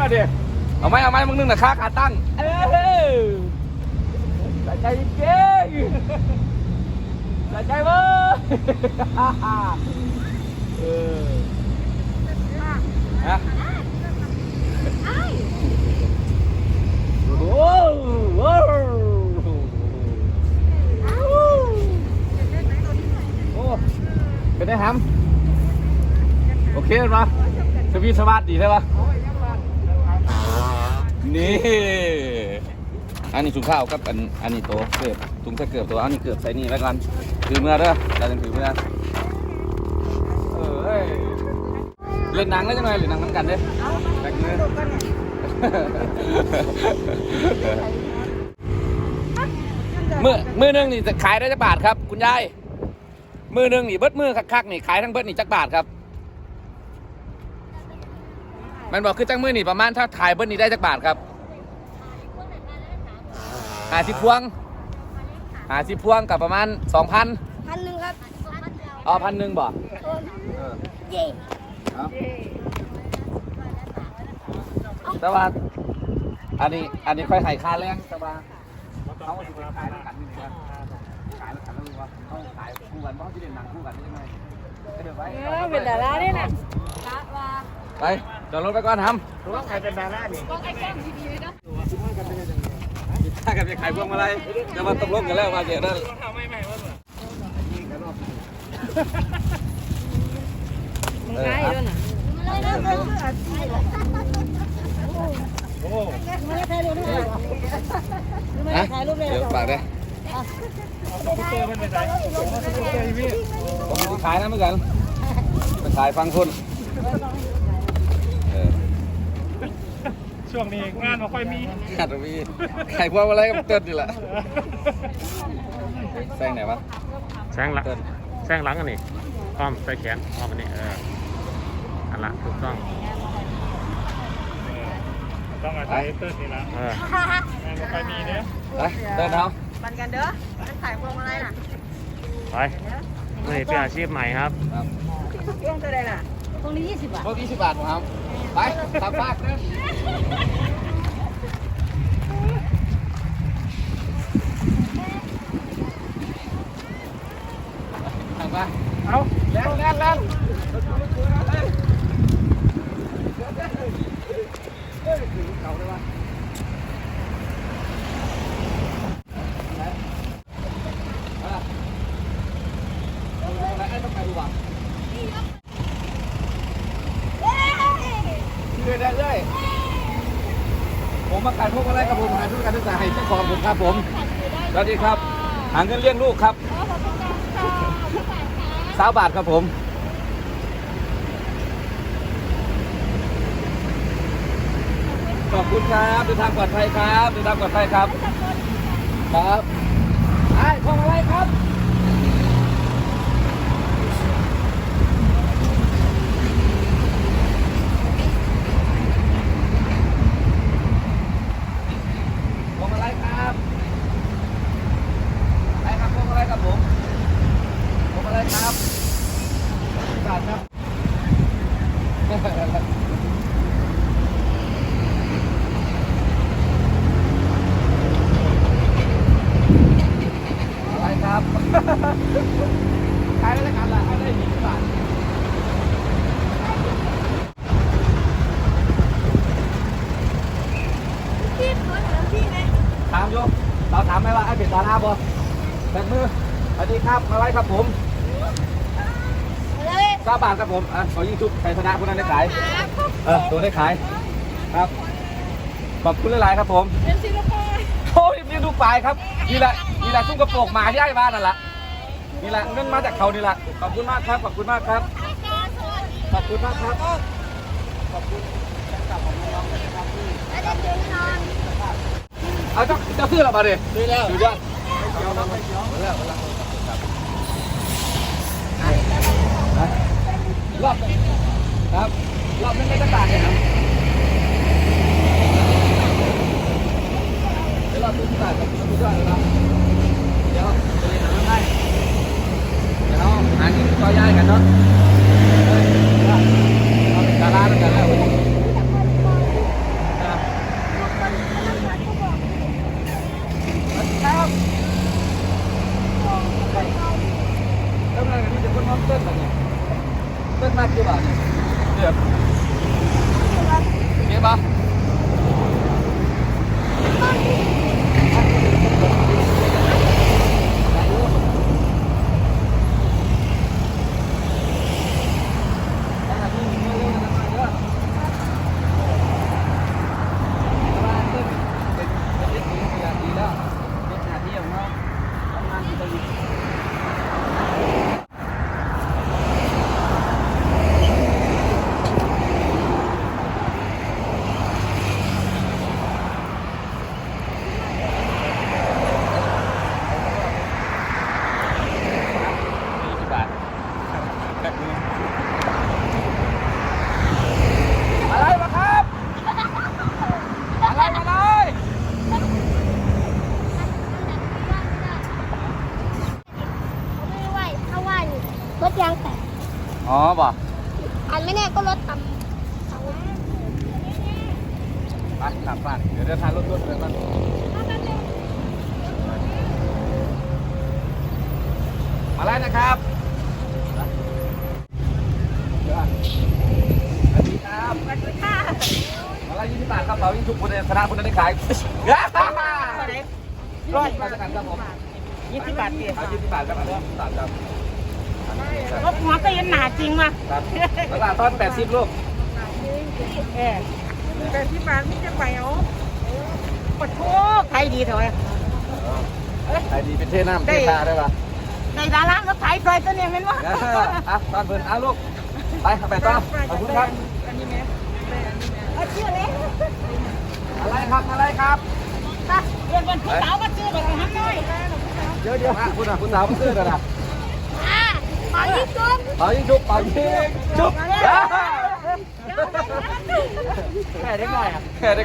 มาดิเอาไหมเอาไหมมึงนึงนะค่าขาตั้งเออใส่ใจเก่งใส่ใจเว้ยเออฮะโอ้โหโอ้โหโอ้เป็นไงฮัมโอเคปะสวีทสวัสดีใช่ปะ นี่ อันนี้ถุงข้าวกับอันอันนี้ตัวเกือบถุงถ้าเกือบตัวอันนี้เกือบใส่นี่แล้วกันถือเมื่อเด้อเราจะถือเมื่อเออเอ้ยเล่นหนังได้จังไงเล่นหนังน้ำกันเด้อแบกมือมือมือหนึงนี่จะขายได้จักบาทครับ คุณยายมือหนึงนี่เบิดมือคักๆนี่ขายทั้งเบิดนี่จักบาทครับ มันบอกคือจังมือนี่ประมาณถ้าถ่ายเบิ้ลนี่ได้จักบาทครับหาสิบพวงหาสิบพวงกับประมาณสองพันพันหนึ่งครับอ๋อพันหนึ่งบอกเย่แต่ว่าอันนี้อันนี้ค่อยให้ค่าแรงแต่ว่าเขาจะไปขายแล้วกันนี่นะขายแล้วกันแล้วรู้ว่าเขาขายคู่กันเพราะเขาจะเด่นหนังคู่กันได้ยังไงเดี๋ยวไว้เออเป็นดาราด้วยนะดาราไป จอดรถไปก่อนทรู้ว่าใครเป็นดารานี่ก็ไอ้แก้มดีๆนะำถ้ากันจะขายพวงมาลัยจะมาตกลงกันแล้วมาเดี๋ยวนั่นมึงไงด้วยน่ะโอ้มึงไม่ถ่ายรูปด้วยนะเดี๋ยวฝากได้สกูตเตอร์มันไปไหนสกูตเตอร์อีวี่ผมจะขายนะเหมือนกันไปขายฟังคน ช่วงนี้งานไม่ค่อยมีขาดมีขายพวงมาลัยกับเติ้ลนี่แหละแซงไหนวะแซงหลังแซงหลังอันนี้อ้อมใส่แขนอ้อมอันนี้เอออันละถูกต้องต้องอาศัยเติ้ลนี่ละเอองานไม่ค่อยมีเนี่ยไปเติ้ลเอาบันกันเด้อมันถ่ายพวงมาลัยน่ะไปนี่เป็นอาชีพใหม่ครับครับพวงเท่าไรน่ะ ตรงนี้ยี่สิบบาทพวกยี่สิบบาทครับ ไปตามฝากเด้อทางไป เอา แล่นแล่นแล่นชื่อได้เลยผมมาขาย พวกอะไรกับผมขายทุนการศึกษาให้เจ้าของผมครับผมสวัสดีครับหาเงินเลี้ยงลูกครับสาวบาทครับผมขอบคุณครับเดินทางปลอดภัยครับเดินทางปลอดภัยครับ ครับไอ้พวงอะไรครับ พวงอะไรครับไปครับพวงอะไรครับผมพวงอะไรครับบาทครับ อะไรครับ ขายได้แล้วกันละขายได้ยี่สิบบาท พี่ขอถามพี่ไหม ถามโยมเราถามไหมว่าไอ้เป็นดาราบ่แบกมือสวัสดีครับมาไว้ครับผมเลยทราบบาทครับผมอะขอยิงชุบใครชนะคนนั้นได้ขายเออตัวได้ขายครับขอบคุณหลายๆครับผมเป็นศิลปะโอ้ยนี่ดูปลายครับนี่แหละนี่แหละซุ้มกระโปรงหมาที่ไอ้บ้านนั่นแหละนี่แหละเงินมาจากเขานี่แหละขอบคุณมากครับขอบคุณมากครับขอบคุณมากครับขอบคุณแฟนคลับของน้องๆนะครับที่แล้วได้เจอแน่นอน เอาเจ้าเจ้าซื้อหรอมาดิซื้อแล้วซื้อแล้วเอาแล้วเอาแล้วเอาแล้วครับรอบครับรอบนึงไม่ต้องบาทเนี่ยครับเดี๋ยวรอบนึงบาทกับสุดยอดเลยครับเดี๋ยวจะเรียนหาให้เดี๋ยวหาที่ต่อยายกันเนาะ 对慢吧，对吧？ ยางแตกอ๋อบ่อันไม่แน่ก็รถทำไปกลับบ้านเดี๋ยวเดินทางรถรถเลยมันมาไล่นะครับเดี๋ยวอะสวัสดีครับสวัสดีค่ะมาไล่ยี่สิบบาทครับเรายิ่งชุบคุณคณะคุณได้ขายร้อยมาจากกันครับผมยี่สิบบาทเดียวเอายี่สิบบาทครับอันนี้ยี่สิบบาทครับ รถหัวก็ยังหนาจริงว่ะครับแล้วต้นแปดสิบลูกเออแต่ที่บ้านไม่จะไปเอาปะโถใครดีเถอะไอ้ดีเป็นเทน้ำเทตาได้ปะในดาราก็ขายซอยตัวเนี่ยเป็นวะอะอะตอนเพิ่นอะลูกไปไปต่อขอบคุณครับอันนี้แม่เอาเชื่อเลยอะไรครับอะไรครับเรียนวันผู้สาวมาซื้อแบบทำหน่อยเดี๋ยวเดี๋ยวฮะคุณอะคุณสาวมาซื้อกันนะาขอยิ่งจุ๊บเป่ายิงชุบเป่ายิงชุบแค่ได้ไงอะแค่ไ